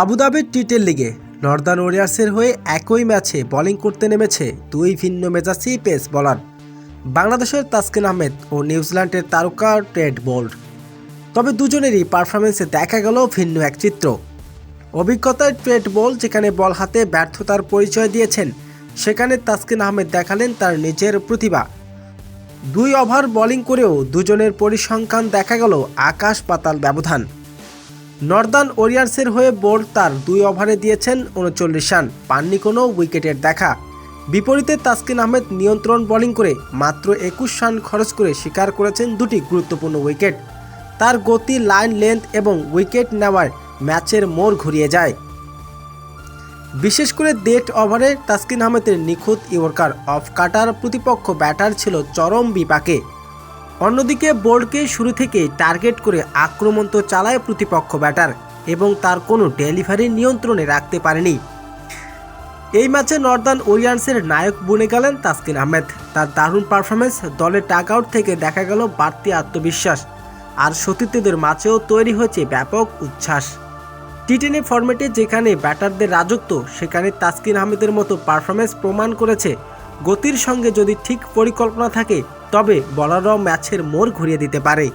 আবুধাবির টিটেল লিগে নর্দার্ন ওয়ারিয়ার্সের হয়ে একই ম্যাচে বোলিং করতে নেমেছে দুই ভিন্ন মেজাজি পেস বলার বাংলাদেশের তাসকিন আহমেদ ও নিউজিল্যান্ডের তারকা টেড বোল্ড। তবে দুজনেরই পারফরমেন্সে দেখা গেল ভিন্ন এক চিত্র। অভিজ্ঞতায় ট্রেড বল যেখানে বল হাতে ব্যর্থতার পরিচয় দিয়েছেন, সেখানে তাসকিন আহমেদ দেখালেন তার নিজের প্রতিভা। দুই ওভার বোলিং করেও দুজনের পরিসংখ্যান দেখা গেল আকাশ পাতাল ব্যবধান। নর্দার্ন ওরিয়ার্সের হয়ে বোল্ট তার দুই ওভারে দিয়েছেন উনচল্লিশ রান, পাননি কোনো উইকেটের দেখা। বিপরীতে তাসকিন আহমেদ নিয়ন্ত্রণ বোলিং করে মাত্র একুশ রান খরচ করে শিকার করেছেন দুটি গুরুত্বপূর্ণ উইকেট। তার গতি, লাইন লেন্থ এবং উইকেট নেওয়ার ম্যাচের মোড় ঘুরিয়ে যায়। বিশেষ করে ডেট ওভারে তাসকিন আহমেদের নিখুঁত ইয়র্কার অফ কাটার প্রতিপক্ষ ব্যাটার ছিল চরম বিপাকে। অন্যদিকে বোর্ডকে শুরু থেকেই টার্গেট করে আক্রমণ তো চালায় প্রতিপক্ষ ব্যাটার এবং তার কোনো ডেলিভারি নিয়ন্ত্রণে রাখতে পারেনি। এই ম্যাচে নর্দার্ন ওরিয়ান্সের নায়ক বনে গেলেন তাসকিন আহমেদ। তার দারুণ পারফরমেন্স দলের টাক আউট থেকে দেখা গেল বাড়তি আত্মবিশ্বাস। আর সতীর্থদের মাঝেও তৈরি হয়েছে ব্যাপক উচ্ছ্বাস। টি টেনে ফরম্যাটে যেখানে ব্যাটারদের রাজত্ব, সেখানে তাসকিন আহমেদের মতো পারফরমেন্স প্রমাণ করেছে। গতির সঙ্গে যদি ঠিক পরিকল্পনা থাকে, তবে বলাররাও ম্যাচের মোড় ঘুরিয়ে দিতে পারে।